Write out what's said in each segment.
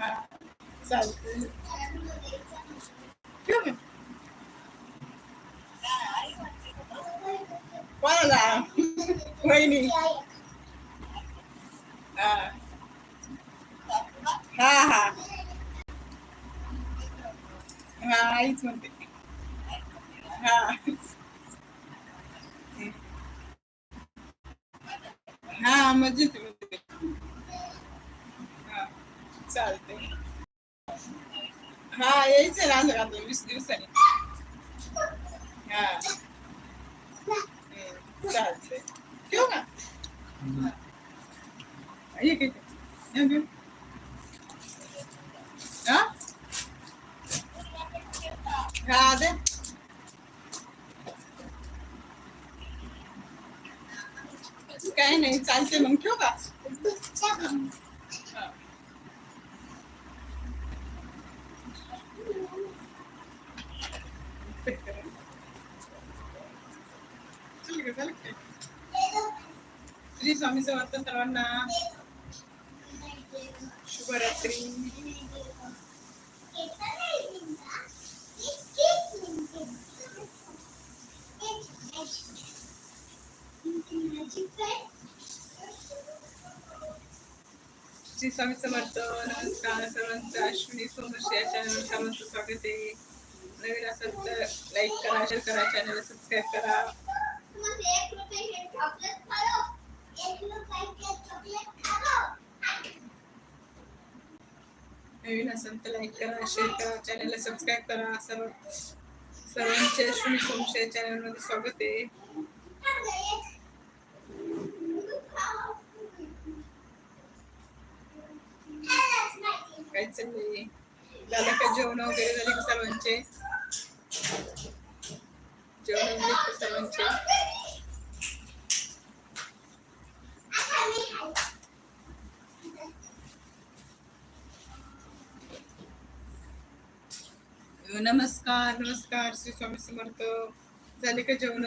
हा चालते ठेवू का कोणाला वहिनी हा हा हा हा आईच म्हणते हा हा मजेत आहे, मजेत आहे. हा चालते हा यायचं ना आता आता वीस दिवसांनी. हा. चालते ठेवू का? एक एक. हा? हा दे. काय नाही चालते मग ठेवू का हा. कट करा. चल ग, चल ग. श्री स्वामी समर्थ सर्वांना शुभरात्री. श्री स्वामी समर्थ नमस्कार सर्वांचं. अश्विनी सोमश या चॅनलवर सर्वांचं स्वागत आहे. नवीन असेल तर लाईक करा शेअर करा चॅनल सबस्क्राईब करा. नवीन असेल तर लाईक करा शेअर करा चॅनलला सबस्क्राईब करा. सर्व सर्वांचे अश्विनी संशय चॅनलमध्ये स्वागत आहे. काय चाललंय? झालं का जेवण वगैरे झाले का सर्वांचे? जेवण वगैरे सर्वांचे? नमस्कार नमस्कार श्री स्वामी समर्थ. झाले का जेवण?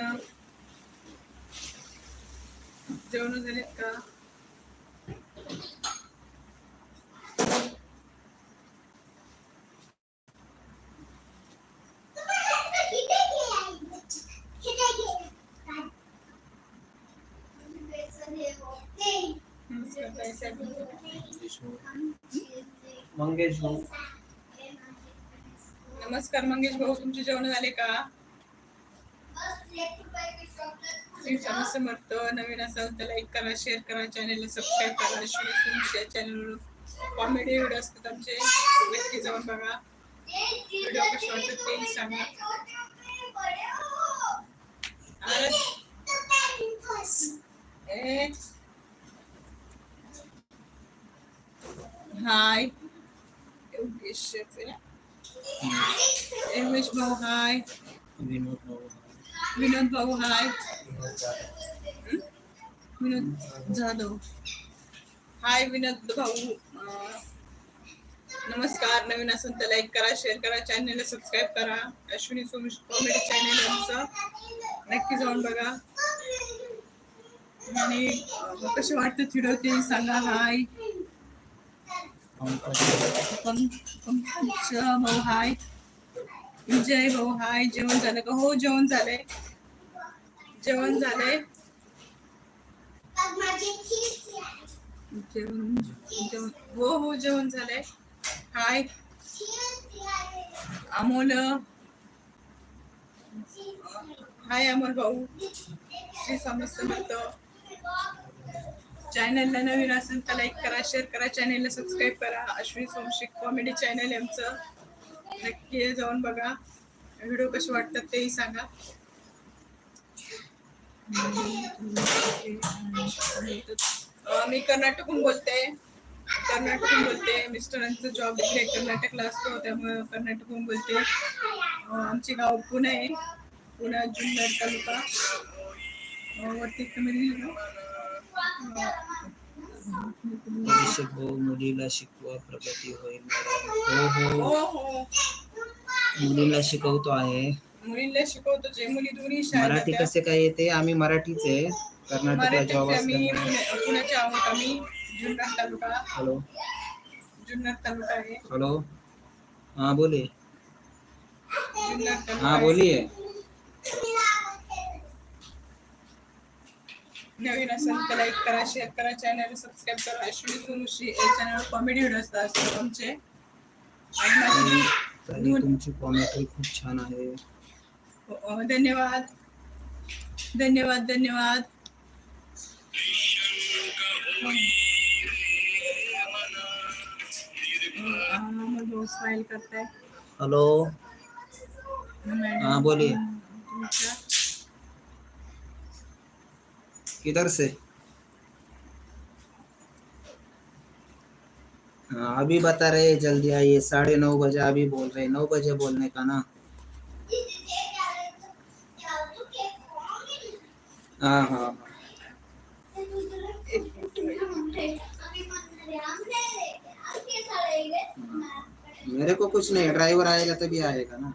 जेवण झालेत का. मंगेश भाऊ नमस्कार मंगेश भाऊ तुमचे जेवण झाले का? समर्थ. नवीन असाल तर लाईक करा शेअर करा चॅनलला सबस्क्राईब करा. श्री सुमिश कॉमेडी व्हिडिओ असतात आमचे. नक्की जाऊन बघा. व्हिडिओ कसे वाटतात तेही सांगा. हाय. योगेश भाऊ हाय विनोद भाऊ विनोद हाय विनोद जाधव. हाय विनोद भाऊ नमस्कार नवीन असेल तर लाईक करा शेअर करा चॅनलला सबस्क्राईब करा अश्विनी सोमेश कॉमेडी चॅनल आमचं नक्की जाऊन बघा आणि कसे वाटतं व्हिडिओ सांगा हाय भाऊ हाय विजय भाऊ हाय जेवण झालं का हो जेवण झालंय जेवण झालंय जेवण जेवण हो हो जेवण झालंय हाय अमोल हाय अमोल भाऊ श्री स्वामी समर्थ चॅनलला नवीन असेल तर लाईक करा शेअर करा. चॅनलला सबस्क्राईब करा. अश्विनी सोमशिक कॉमेडी चॅनल आमचं. नक्की जाऊन बघा. व्हिडिओ कसे वाटतात तेही सांगा. मी कर्नाटकहून बोलते. कर्नाटकहून बोलते. मिस्टरांचा जॉब इकडे कर्नाटकला असतो त्यामुळे कर्नाटकहून बोलते. आमचे गाव पुणे आहे. पुणे जुन्नर तालुका. वरती तुम्ही लिहिलं. ना भाऊ मुलीला शिकवा प्रगती होईल मॅडम. हो हो. मुलीला शिकवतो आहे. मुलींना शिकवतो जे मुली दोन्ही शाळेत मराठी. कसे काय येते? आम्ही मराठीच आहे. कर्नाटकला जॉब आम्ही असल्यामुळे. पुणे- पुण्याचे आहोत आम्ही. जुन्नर तालुका. हॅलो. जुन्नर तालुका आहे. हेलो. हाँ जुन्नर तालुका हाँ आहे. बोलिए नवीन असेल तर लाईक करा शेअर करा चॅनल सबस्क्राईब करा. अश्विनी सोनुशी या चॅनलवर कॉमेडी व्हिडिओ असतात आमचे. आणि माझी तुमची कॉमेंट्री खूप छान आहे. धन्यवाद. धन्यवाद धन्यवाद. हेलो हाँ, बोलिए. किधर से? हाँ अभी बता रहे जल्दी आइए। साढ़े नौ बजे, अभी बोल रहे नौ बजे बोलने का ना? हाँ हाँ. मेरे को कुछ नहीं, ड्राइवर आएगा तभी आएगा ना।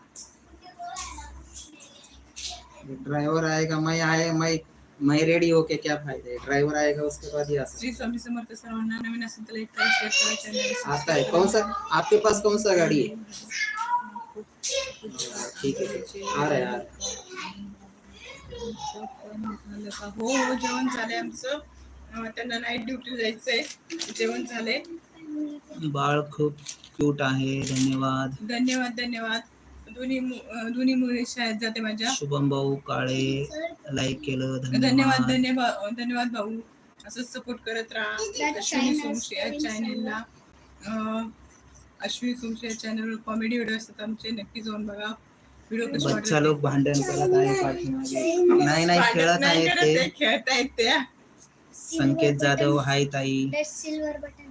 ड्राइवर आएगा, मैं आए मैं मैं रेडी होके क्या फायदा? है ड्राइवर आएगा उसके बाद ही श्री स्वामी समर्थ सर्वांना नवीन असेल तर लाईक करा शेअर करा चॅनल आता है। कौन सा? आपके पास कौन सा गाड़ी है? ठीक है ठीक है। आ रहा है आ रहा है। हो हो जेवण झालंय आमचं. अं, त्यांना नाईट ड्युटी जायचंय. जेवण झालंय. बाळ खूप क्यूट आहे. धन्यवाद. धन्यवाद धन्यवाद. दोन्ही मु- दोन्ही मुली शाळेत जाते माझ्या. शुभम भाऊ काळे लाईक केलं धन्यवाद. धन्यवाद धन्यवाद धन्यवाद भाऊ. असंच सपोर्ट करत राहा. अश्विनी सोमशी या चॅनेलला अं, अश्विनी सोमशी या चॅनलवर कॉमेडी व्हिडिओ असतात आमचे. नक्की जाऊन बघा. व्हिडिओ कसे बच्चा लोक भांडण करत आहे पाठीमागे नाही नाही खेळत नाही आहेत करत ते. ते, खेळत आहेत ते संकेत जाधव हाय ताई. सिल्वर बटन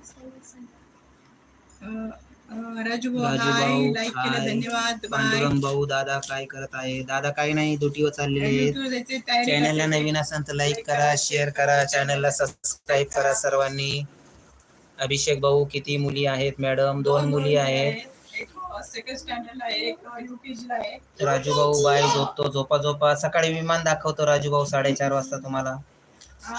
अं, अं, राजू भाऊ राजू हाय भाऊ, लाईक केलं. धन्यवाद बाय पांडुरंग भाऊ दादा काय करत आहे? दादा काही नाही ड्युटीवर चाललेले आहेत. YouTube जायचे तयारी चॅनलला करते. नवीन असेल तर लाईक करा शेअर करा चॅनलला सबस्क्राईब करा सर्वांनी. अभिषेक भाऊ किती मुली आहेत मॅडम दोन मुली आहेत. एक सेकंड स्टँडर्डला आहे एक युकेजीला आहे राजू भाऊ बाय झोपतो झोपा झोपा सकाळी विमान दाखवतो राजू भाऊ साडेचार वाजता तुम्हाला.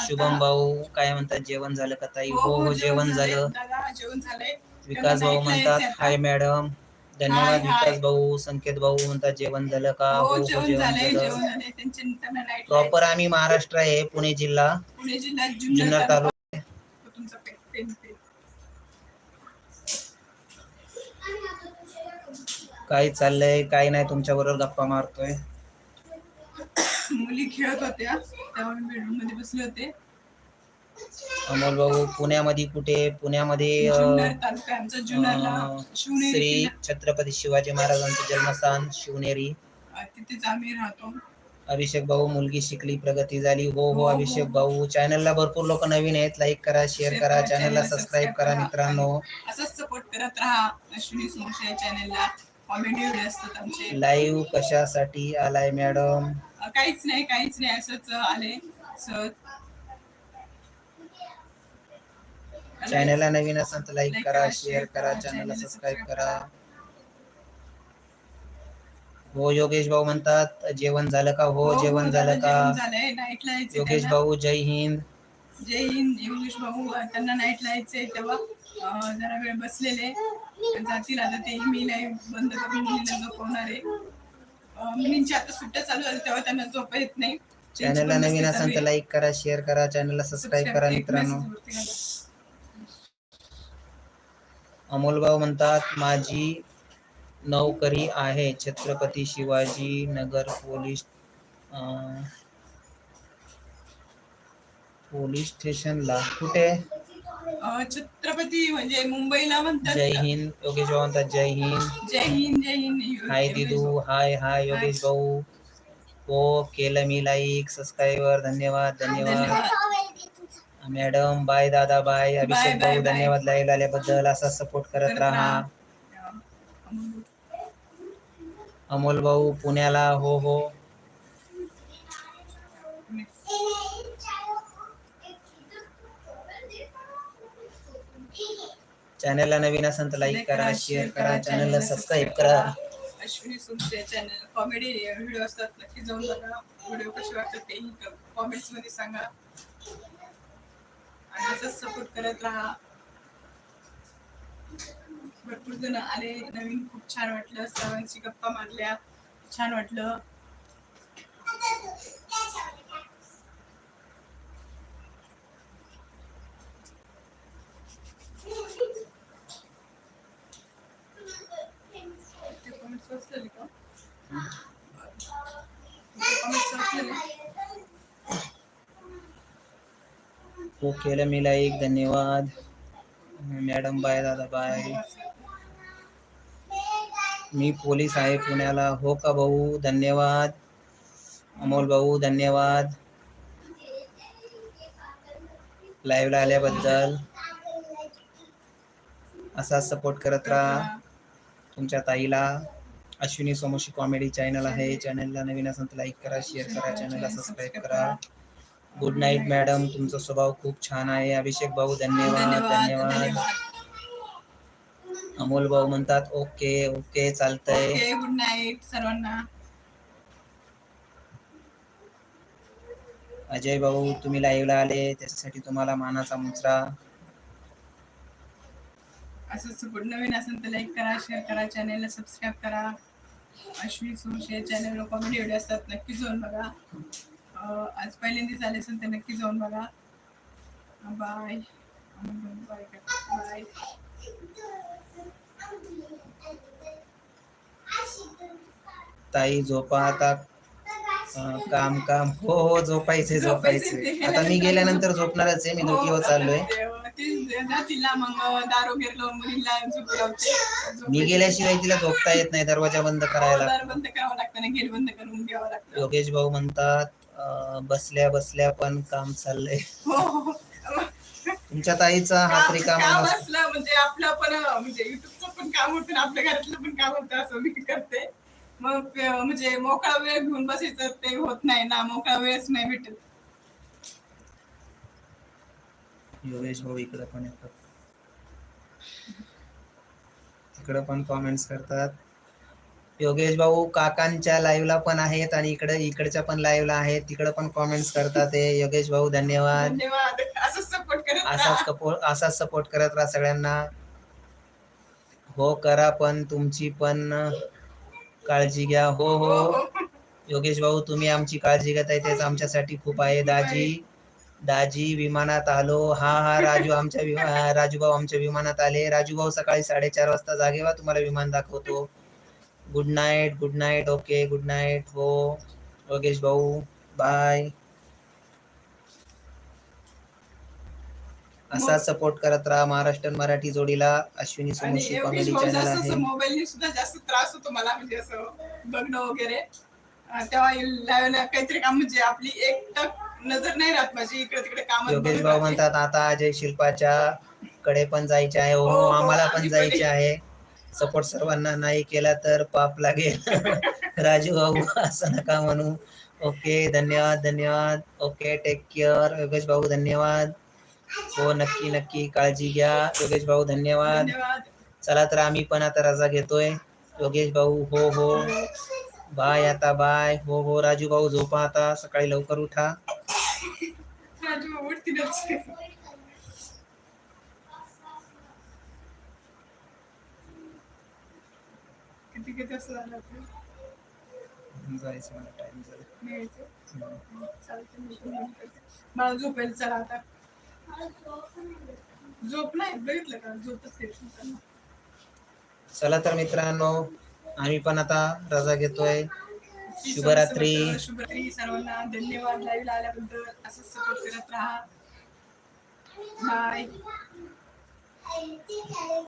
शुभम भाऊ काय म्हणतात जेवण झालं का ताई? हो हो जेवण झालं. दादा जेवण झालंय. विकास भाऊ म्हणतात हाय मॅडम धन्यवाद. विकास भाऊ संकेत भाऊ म्हणतात जेवण झालं का? हो हो जेवण जेवण झालंय झालं. जेवण झालंय. त्यांचे त्यांना नाईट प्रॉपर आम्ही महाराष्ट्र आहे पुणे जिल्हा. पुणे जिल्ह्यात जुन्नर जुन्नर तालुका. तालुका तुमचा पे- पेन पे. काय चाललंय? काय नाही तुमच्या बरोबर गप्पा मारतोय. मुली खेळत होत्या त्यामुळे बेडरूममध्ये बसले होते. अमोल भाऊ पुण्यामध्ये कुठे? पुण्यामध्ये श्री. छत्रपती शिवाजी महाराजांचं जन्मस्थान शिवनेरी. अं, तिथेच आम्ही राहतो. अभिषेक भाऊ मुलगी शिकली प्रगती झाली. हो हो, हो हो. अभिषेक भाऊ. चॅनलला भरपूर लोक नवीन आहेत. लाईक करा शेअर करा. चॅनलला सबस्क्राईब करा. मित्रांनो. असंच सपोर्ट करत राहा. अश्विनी सोमशी या चॅनेलला कॉमेडी व्हिडिओ असतात आमचे. लाईव्ह कशासाठी आलाय मॅडम काहीच नाही काहीच नाही. असंच आले. सहज चॅनलला नवीन असेल तर लाईक करा शेअर करा चॅनलला सबस्क्राईब करा. हो योगेश भाऊ म्हणतात जेवण झालं का? हो जेवण झालं जेवण का नाईटला यायचे योगेश. भाऊ जय हिंद. जय हिंद योगेश भाऊ त्यांना नाईटला यायचंय तेव्हा. जरा वेळ बसलेले जातील आता ते मी लाईव्ह बंद करून मुलीला झोपवणार आहे. मुलींची आता सुट्ट्या चालू झाल्या तेव्हा त्यांना झोप येत नाही. चॅनलला नवीन असेल तर. लाईक करा शेअर करा चॅनलला सबस्क्राईब करा मित्रांनो. Message वरती घाला. अमोल भाऊ म्हणतात माझी नोकरी आहे छत्रपती शिवाजी नगर पोलीस पोलीस स्टेशनला. कुठे? छत्रपती म्हणजे मुंबईला म्हणतात. जय हिंद. योगेश भाऊ म्हणतात जय हिंद. जय हिंद जय हिंद. हाय दिदू. हाय हाय योगेश भाऊ हो केलं मी लाईक सबस्क्राईबर. धन्यवाद. धन्यवाद. मॅडम बाय दादा बाय. अभिषेक भाऊ. धन्यवाद लाईव्ह आल्याबद्दल. असा सपोर्ट करत राहा. अमोल भाऊ पुण्याला. हो हो. चॅनलला नवीन असेल तर लाईक करा शेअर करा. चॅनलला सबस्क्राईब करा. अश्विनी सुमचे चॅनल कॉमेडी व्हिडिओ असतात. नक्की जाऊन बघा. व्हिडिओ कसे वाटतात तेही कॉमेंट्समध्ये सांगा. आणि असंच सपोर्ट करत राहा. भरपूर जण आले. नवीन खूप छान वाटलं. सर्वांची गप्पा मारल्या. छान वाटलं ते comments वाचलेले का? ते comments वाचलेले? हो केलं मी लाईक धन्यवाद। मॅडम बाय दादा बाय। मी पोलीस आहे पुण्याला. हो का भाऊ? धन्यवाद. अमोल भाऊ धन्यवाद. लाईव्हला आल्याबद्दल. असाच सपोर्ट करत राहा तुमच्या ताईला. अश्विनी सोमोशी कॉमेडी चॅनल आहे. चॅनलला नवीन असेल तर लाईक करा शेअर करा. चॅनलला सबस्क्राईब करा. गुड नाईट मॅडम तुमचा स्वभाव खूप छान आहे. अभिषेक भाऊ धन्यवाद धन्यवाद अमोल भाऊ म्हणतात ओके ओके चालतंय. गुड नाईट सर्वांना. अजय भाऊ तुम्ही लाईव्हला आले. त्याच्यासाठी तुम्हाला मानाचा मुचरा असं सपोर्ट नवीन असेल तर लाईक करा शेअर करा चॅनलला सबस्क्राईब करा. अश्विनी सोमशे चॅनलवर कॉमेडी व्हिडिओ असतात नक्की जाऊन बघा. आज पहिल्यांदाच आले असेल तर नक्की जाऊन बघा. बाय बाय बाय ताई झोपा आता. काम काम. हो हो झोपायचे झोपायचे आता मी गेल्यानंतर झोपणारच आहे मी चाललोय. मुलीला झोप लावते. मी गेल्याशिवाय तिला झोपता येत नाही दरवाजा बंद करायला. लागतो बंद करावं लागतं ना गेट बंद करून घ्यावं लागतं. योगेश भाऊ म्हणतात बसल्या बसल्या पण काम चाललंय. हो हो. तुमच्या ताईचा हात रिकामा असलं म्हणजे आपलं पण म्हणजे युट्यूबचं पण काम होतं आणि आपल्या घरातलं पण काम होतं असं मी करते. मग म्हणजे मोकळा वेळ घेऊन बसायचं ते होत नाही ना मोकळा वेळच नाही भेटत. योगेश भाऊ इकडे पण येतात. इकडे पण कॉमेंट्स करतात. योगेश भाऊ काकांच्या लाईव्हला पण आहेत आणि इकडे इकडच्या पण लाईव्हला आहेत. तिकडे पण कॉमेंट्स करतात हे. योगेश भाऊ धन्यवाद. धन्यवाद. असं सपोर्ट करत असाच. सपोर्ट असाच सपोर्ट करत राहा सगळ्यांना. हो करा पण. तुमची पण काळजी घ्या. हो हो, हो हो. योगेश भाऊ तुम्ही आमची काळजी घेत आहे. तेच आमच्यासाठी खूप आहे. दाजी दाजी विमानात आलो. हा हा राजू आमच्या विमा- राजू भाऊ आमच्या विमानात आले. राजू भाऊ सकाळी साडेचार वाजता जागे व्हा तुम्हाला विमान दाखवतो. Good night good night okay good night हो योगेश भाऊ बाय असा सपोर्ट करत राहा महाराष्ट्र मराठी जोडीला. अश्विनी सोमशी कॉमेडी चॅनल आहे. मोबाईलने सुद्धा जास्त त्रास होतो मला म्हणजे असं बघणं वगैरे. तेव्हा लावायला काहीतरी काम म्हणजे आपली एक टक नजर नाही राहत माझी इकडे तिकडे काम योगेश भाऊ म्हणतात आता अजय शिल्पाच्या कडे पण जायचे आहे हो हो, हो आम्हाला पण जायचे आहे. सपोर्ट सर्वांना नाही केला तर पाप लागेल. राजू भाऊ असं नका म्हणू. ओके धन्यवाद धन्यवाद. ओके टेक केअर योगेश भाऊ धन्यवाद. हो नक्की नक्की काळजी घ्या. योगेश भाऊ धन्यवाद. चला तर आम्ही पण आता रजा घेतोय. योगेश भाऊ हो हो. बाय आता बाय. हो हो. राजू भाऊ झोपा आता. सकाळी लवकर उठा राजू भाऊ उठतीलच किती किती असं झालं? जायचं मला टाइम झाला. मला झोपायला चला आता झोप नाही बघितलं का झोपच येत. चला तर मित्रांनो आम्ही पण आता रजा घेतोय शुभरात्री. शुभरात्री सर्वांना धन्यवाद लाईव्ह आल्याबद्दल असंच सपोर्ट करत राहा बाय